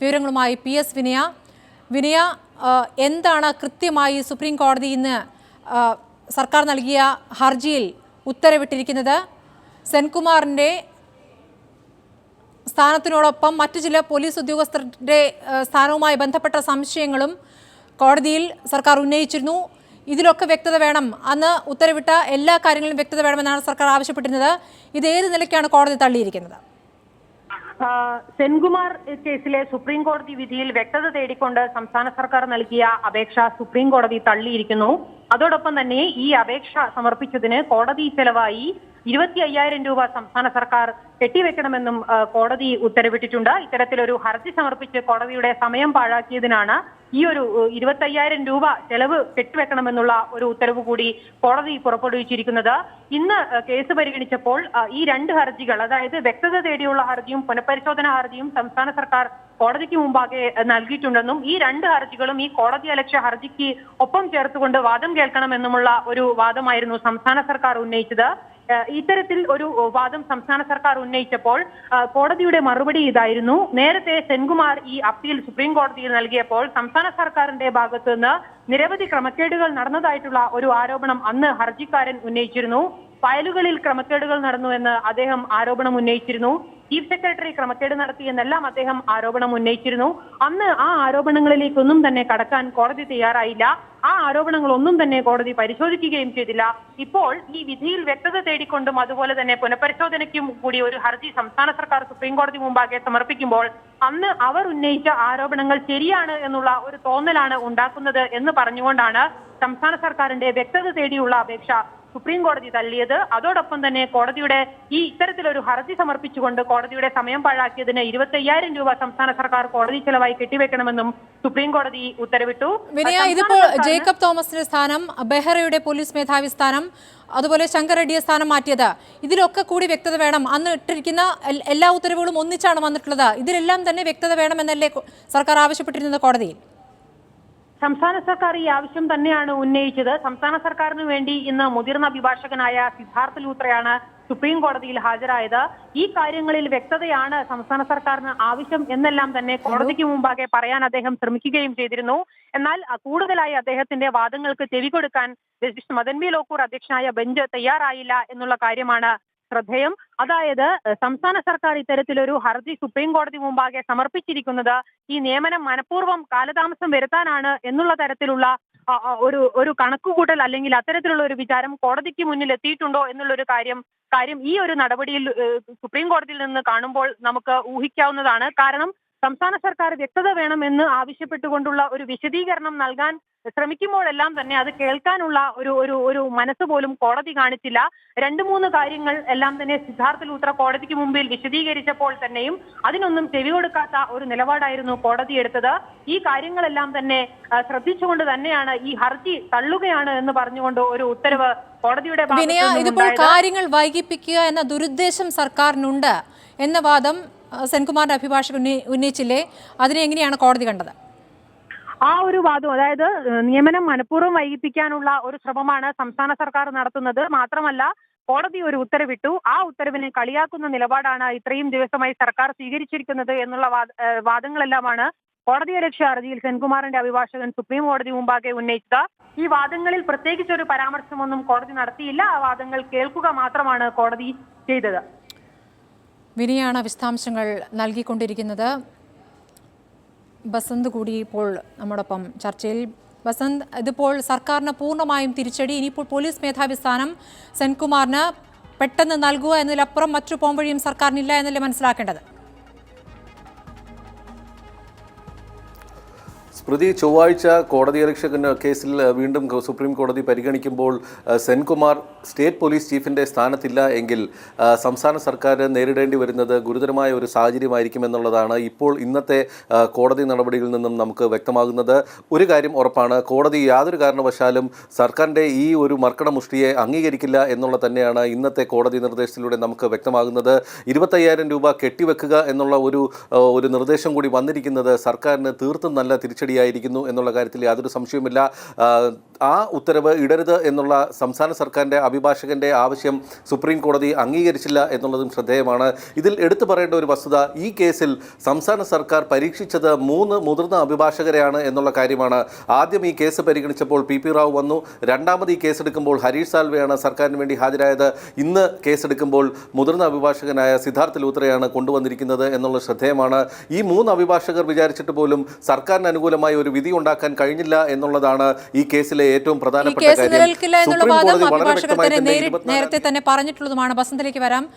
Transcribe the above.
വിവരങ്ങളുമായി P S വിനയ. വിനയ എന്താണ് കൃത്യമായി സുപ്രീം കോടതി ഇന്ന് സർക്കാർ നൽകിയ ഹർജിയിൽ ഉത്തരവിട്ടിരിക്കുന്നത്? സെൻകുമാറിന്റെ സ്ഥാനത്തിനോടൊപ്പം മറ്റു ചില പോലീസ് ഉദ്യോഗസ്ഥരുടെ സ്ഥാനവുമായി ബന്ധപ്പെട്ട സംശയങ്ങളും കോടതിയിൽ സർക്കാർ ഉന്നയിച്ചിരുന്നു. ഇതിലൊക്കെ വ്യക്തത വേണം. അന്ന് ഉത്തരവിട്ട എല്ലാ കാര്യങ്ങളിലും വ്യക്തത വേണമെന്നാണ് സർക്കാർ ആവശ്യപ്പെട്ടിരുന്നത്. ഇത് ഏത് നിലയ്ക്കാണ് കോടതി തള്ളിയിരിക്കുന്നത്? സെൻകുമാർ കേസിലെ സുപ്രീം കോടതി വിധിയിൽ വ്യക്തത തേടിക്കൊണ്ട് സംസ്ഥാന സർക്കാർ നൽകിയ അപേക്ഷ സുപ്രീം കോടതി തള്ളിയിരിക്കുന്നു. അതോടൊപ്പം തന്നെ ഈ അപേക്ഷ സമർപ്പിച്ചതിന് കോടതി ചെലവായി ഇരുപത്തി അയ്യായിരം രൂപ സംസ്ഥാന സർക്കാർ കെട്ടിവെക്കണമെന്നും കോടതി ഉത്തരവിട്ടിട്ടുണ്ട്. ഇത്തരത്തിലൊരു ഹർജി സമർപ്പിച്ച് കോടതിയുടെ സമയം പാഴാക്കിയതിനാണ് ഈ ഒരു ഇരുപത്തയ്യായിരം രൂപ ചെലവ് കെട്ടിവെക്കണമെന്നുള്ള ഒരു ഉത്തരവ് കൂടി കോടതി പുറപ്പെടുവിച്ചിരിക്കുന്നത്. ഇന്ന് കേസ് പരിഗണിച്ചപ്പോൾ ഈ രണ്ട് ഹർജികൾ അതായത് വ്യക്തത തേടിയുള്ള ഹർജിയും പുനഃപരിശോധനാ ഹർജിയും സംസ്ഥാന സർക്കാർ കോടതിക്ക് മുമ്പാകെ നൽകിയിട്ടുണ്ടെന്നും ഈ രണ്ട് ഹർജികളും ഈ കോടതി അലക്ഷ്യ ഹർജിക്ക് ഒപ്പം ചേർത്തുകൊണ്ട് വാദം കേൾക്കണമെന്നുമുള്ള ഒരു വാദമായിരുന്നു സംസ്ഥാന സർക്കാർ ഉന്നയിച്ചത്. ഇത്തരത്തിൽ ഒരു വാദം സംസ്ഥാന സർക്കാർ ഉന്നയിച്ചപ്പോൾ കോടതിയുടെ മറുപടി ഇതായിരുന്നു. നേരത്തെ സെൻകുമാർ ഈ അപ്പീൽ സുപ്രീം കോടതിയിൽ നൽകിയപ്പോൾ സംസ്ഥാന സർക്കാരിന്റെ ഭാഗത്തുനിന്ന് നിരവധി ക്രമക്കേടുകൾ നടന്നതായിട്ടുള്ള ഒരു ആരോപണം അന്ന് ഹർജിക്കാരൻ ഉന്നയിച്ചിരുന്നു. ഫയലുകളിൽ ക്രമക്കേടുകൾ നടന്നു എന്ന് അദ്ദേഹം ആരോപണം ഉന്നയിച്ചിരുന്നു. ചീഫ് സെക്രട്ടറി ക്രമക്കേട് നടത്തിയെന്നെല്ലാം അദ്ദേഹം ആരോപണം ഉന്നയിച്ചിരുന്നു. അന്ന് ആ ആരോപണങ്ങളിലേക്കൊന്നും തന്നെ കടക്കാൻ കോടതി തയ്യാറായില്ല. ആ ആരോപണങ്ങളൊന്നും തന്നെ കോടതി പരിശോധിക്കുകയും ചെയ്തില്ല. ഇപ്പോൾ ഈ വിധിയിൽ വ്യക്തത തേടിക്കൊണ്ടും അതുപോലെ തന്നെ പുനഃപരിശോധനയ്ക്കും കൂടി ഒരു ഹർജി സംസ്ഥാന സർക്കാർ സുപ്രീം കോടതി മുമ്പാകെ സമർപ്പിക്കുമ്പോൾ അന്ന് അവർ ഉന്നയിച്ച ആരോപണങ്ങൾ ശരിയാണ് എന്നുള്ള ഒരു തോന്നലാണ് ഉണ്ടാക്കുന്നത് എന്ന് പറഞ്ഞുകൊണ്ടാണ് സംസ്ഥാന സർക്കാരിന്റെ വ്യക്തത തേടിയുള്ള അപേക്ഷ സുപ്രീം കോടതി തള്ളിയത്. അതോടൊപ്പം തന്നെ കോടതിയുടെ ഈ ഇത്തരത്തിലൊരു ഹർജി സമർപ്പിച്ചുകൊണ്ട് കോടതിയുടെ സമയം പാഴാക്കിയതിന് ഇരുപത്തയ്യായിരം രൂപ സംസ്ഥാന സർക്കാർ കോടതി ചെലവായി കെട്ടിവെക്കണമെന്നും സുപ്രീം കോടതി ഉത്തരവിട്ടു. വിനയ ഇതിപ്പോൾ ജേക്കബ് തോമസിന്റെ സ്ഥാനം ബെഹ്റയുടെ പോലീസ് മേധാവി സ്ഥാനം അതുപോലെ ശങ്കർ റെഡ്ഡിയെ സ്ഥാനം മാറ്റിയത്. ഇതിലൊക്കെ കൂടി വ്യക്തത വേണം. അന്ന് ഇട്ടിരിക്കുന്ന എല്ലാ ഉത്തരവുകളും ഒന്നിച്ചാണ് വന്നിട്ടുള്ളത്. ഇതിലെല്ലാം തന്നെ വ്യക്തത വേണമെന്നല്ലേ സർക്കാർ ആവശ്യപ്പെട്ടിരുന്നത് കോടതിയിൽ? സംസ്ഥാന സർക്കാർ ഈ ആവശ്യം തന്നെയാണ് ഉന്നയിച്ചത്. സംസ്ഥാന സർക്കാരിന് വേണ്ടി ഇന്ന് മുതിർന്ന അഭിഭാഷകനായ സിദ്ധാർത്ഥ ലൂത്രയാണ് സുപ്രീം കോടതിയിൽ ഹാജരായത്. ഈ കാര്യങ്ങളിൽ വ്യക്തതയാണ് സംസ്ഥാന സർക്കാരിന് ആവശ്യം എന്നെല്ലാം തന്നെ കോടതിക്ക് മുമ്പാകെ പറയാൻ അദ്ദേഹം ശ്രമിക്കുകയും ചെയ്തിരുന്നു. എന്നാൽ കൂടുതലായി അദ്ദേഹത്തിന്റെ വാദങ്ങൾക്ക് ചെവി കൊടുക്കാൻ ജസ്റ്റിസ് മദൻ ബി ലോക്കൂർ അധ്യക്ഷനായ ബെഞ്ച് തയ്യാറായില്ല എന്നുള്ള കാര്യമാണ് ശ്രദ്ധേയം. അതായത് സംസ്ഥാന സർക്കാർ ഇത്തരത്തിലൊരു ഹർജി സുപ്രീം കോടതി മുമ്പാകെ സമർപ്പിച്ചിരിക്കുന്നത് ഈ നിയമനം മനഃപൂർവം കാലതാമസം വരുത്താനാണ് എന്നുള്ള തരത്തിലുള്ള ഒരു ഒരു കണക്കുകൂട്ടൽ അല്ലെങ്കിൽ അത്തരത്തിലുള്ള ഒരു വിചാരം കോടതിക്ക് മുന്നിൽ എത്തിയിട്ടുണ്ടോ എന്നുള്ളൊരു കാര്യം കാര്യം ഈ ഒരു നടപടിയിൽ സുപ്രീം കോടതിയിൽ നിന്ന് കാണുമ്പോൾ നമുക്ക് ഊഹിക്കാവുന്നതാണ്. കാരണം സംസ്ഥാന സർക്കാർ വ്യക്തത വേണമെന്ന് ആവശ്യപ്പെട്ടുകൊണ്ടുള്ള ഒരു വിശദീകരണം നൽകാൻ ശ്രമിക്കുമ്പോഴെല്ലാം തന്നെ അത് കേൾക്കാനുള്ള ഒരു ഒരു ഒരു മനസ്സ് പോലും കോടതി കാണിച്ചില്ല. രണ്ട് മൂന്ന് കാര്യങ്ങൾ എല്ലാം തന്നെ സിദ്ധാർത്ഥ ലൂത്ര കോടതിക്ക് മുമ്പിൽ വിശദീകരിച്ചപ്പോൾ തന്നെയും അതിനൊന്നും ചെവി കൊടുക്കാത്ത ഒരു നിലപാടായിരുന്നു കോടതി എടുത്തത്. ഈ കാര്യങ്ങളെല്ലാം തന്നെ ശ്രദ്ധിച്ചുകൊണ്ട് തന്നെയാണ് ഈ ഹർജി തള്ളുകയാണ് എന്ന് പറഞ്ഞുകൊണ്ട് ഒരു ഉത്തരവ് കോടതിയുടെ വിനയ ഇതിപ്പോൾ കാര്യങ്ങൾ വൈകിപ്പിക്കുക എന്ന ദുരുദ്ദേശം സർക്കാരിനുണ്ട് എന്ന വാദം സെൻകുമാറിന്റെ അഭിഭാഷകൻ ഉന്നയിച്ചില്ലേ? അതിനെ എങ്ങനെയാണ് കോടതി കണ്ടത്? ആ ഒരു വാദം അതായത് നിയമനം മനഃപൂർവം വൈകിപ്പിക്കാനുള്ള ഒരു ശ്രമമാണ് സംസ്ഥാന സർക്കാർ നടത്തുന്നത്. മാത്രമല്ല കോടതി ഒരു ഉത്തരവിട്ടു. ആ ഉത്തരവിനെ കളിയാക്കുന്ന നിലപാടാണ് ഇത്രയും ദിവസമായി സർക്കാർ സ്വീകരിച്ചിരിക്കുന്നത് എന്നുള്ള വാദങ്ങളെല്ലാമാണ് കോടതി അലക്ഷ്യ ഹർജിയിൽ സെൻകുമാറിന്റെ അഭിഭാഷകൻ സുപ്രീം കോടതി മുമ്പാകെ ഉന്നയിച്ചത്. ഈ വാദങ്ങളിൽ പ്രത്യേകിച്ച് ഒരു പരാമർശമൊന്നും കോടതി നടത്തിയില്ല. ആ വാദങ്ങൾ കേൾക്കുക മാത്രമാണ് കോടതി ചെയ്തത്. വിനിയാണ് വിശദാംശങ്ങൾ നൽകിക്കൊണ്ടിരിക്കുന്നത്. ബസന്ത് കൂടി ഇപ്പോൾ നമ്മോടൊപ്പം ചർച്ചയിൽ. ബസന്ത് ഇതിപ്പോൾ സർക്കാരിന് പൂർണമായും തിരിച്ചടി ഇനിയിപ്പോൾ പോലീസ് മേധാവി സ്ഥാനം സെൻകുമാറിന് പെട്ടെന്ന് നൽകുക എന്നതിലപ്പുറം മറ്റു പോംവഴിയും സർക്കാരിനില്ല എന്നല്ലേ മനസ്സിലാക്കേണ്ടത്? സ്മൃതി ചൊവ്വാഴ്ച കോടതി അലക്ഷ്യ കേസിൽ വീണ്ടും സുപ്രീം കോടതി പരിഗണിക്കുമ്പോൾ സെൻകുമാർ സ്റ്റേറ്റ് പോലീസ് ചീഫിന്റെ സ്ഥാനത്തില്ല എങ്കിൽ സംസ്ഥാന സർക്കാർ നേരിടേണ്ടി വരുന്നത് ഗുരുതരമായ ഒരു സാഹചര്യമായിരിക്കും എന്നുള്ളതാണ് ഇപ്പോൾ ഇന്നത്തെ കോടതി നടപടികളിൽ നിന്നും നമുക്ക് വ്യക്തമാകുന്നത്. ഒരു കാര്യം ഉറപ്പാണ് കോടതി യാതൊരു കാരണവശാലും സർക്കാരിന്റെ ഈ ഒരു മർക്കട മുഷ്ടിയെ അംഗീകരിക്കില്ല എന്നുള്ള തന്നെയാണ് ഇന്നത്തെ കോടതി നിർദ്ദേശത്തിലൂടെ നമുക്ക് വ്യക്തമാകുന്നത്. ഇരുപത്തയ്യായിരം രൂപ കെട്ടിവെക്കുക എന്നുള്ള ഒരു ഒരു നിർദ്ദേശം കൂടി വന്നിരിക്കുന്നത് സർക്കാരിന് തീർത്തും നല്ല തിരിച്ചടി തിരിച്ചടിയായിരിക്കുന്നു എന്നുള്ള കാര്യത്തിൽ യാതൊരു സംശയവുമില്ല. ആ, ഉത്തരവ് ഇടരുത് എന്നുള്ള സംസ്ഥാന സർക്കാരിന്റെ അഭിഭാഷകന്റെ ആവശ്യം സുപ്രീം കോടതി അംഗീകരിച്ചില്ല എന്നുള്ളതും ശ്രദ്ധേയമാണ്. ഇതിൽ എടുത്തു പറയേണ്ട ഒരു വസ്തുത ഈ കേസിൽ സംസ്ഥാന സർക്കാർ പരീക്ഷിച്ചത് മൂന്ന് മുതിർന്ന അഭിഭാഷകരെയാണ് എന്നുള്ള കാര്യമാണ്. ആദ്യം ഈ കേസ് പരിഗണിച്ചപ്പോൾ പി പി റാവു വന്നു. രണ്ടാമത് ഈ കേസെടുക്കുമ്പോൾ ഹരീഷ് സാൽവെയാണ് സർക്കാരിന് വേണ്ടി ഹാജരായത്. ഇന്ന് കേസെടുക്കുമ്പോൾ മുതിർന്ന അഭിഭാഷകനായ സിദ്ധാർത്ഥ ലൂത്രയാണ് കൊണ്ടുവന്നിരിക്കുന്നത് എന്നുള്ള ശ്രദ്ധേയമാണ്. ഈ മൂന്ന് അഭിഭാഷകർ വിചാരിച്ചിട്ട് പോലും സർക്കാരിന് അനുകൂലമായി ഒരു വിധി ഉണ്ടാക്കാൻ കഴിഞ്ഞില്ല എന്നുള്ളതാണ് ഈ കേസിലെ ഏറ്റവും പ്രധാനപ്പെട്ട കാര്യം. നേരത്തെ തന്നെ പറഞ്ഞിട്ടുള്ളതുമാണ്. ബസന്തിലേക്ക് വരാം.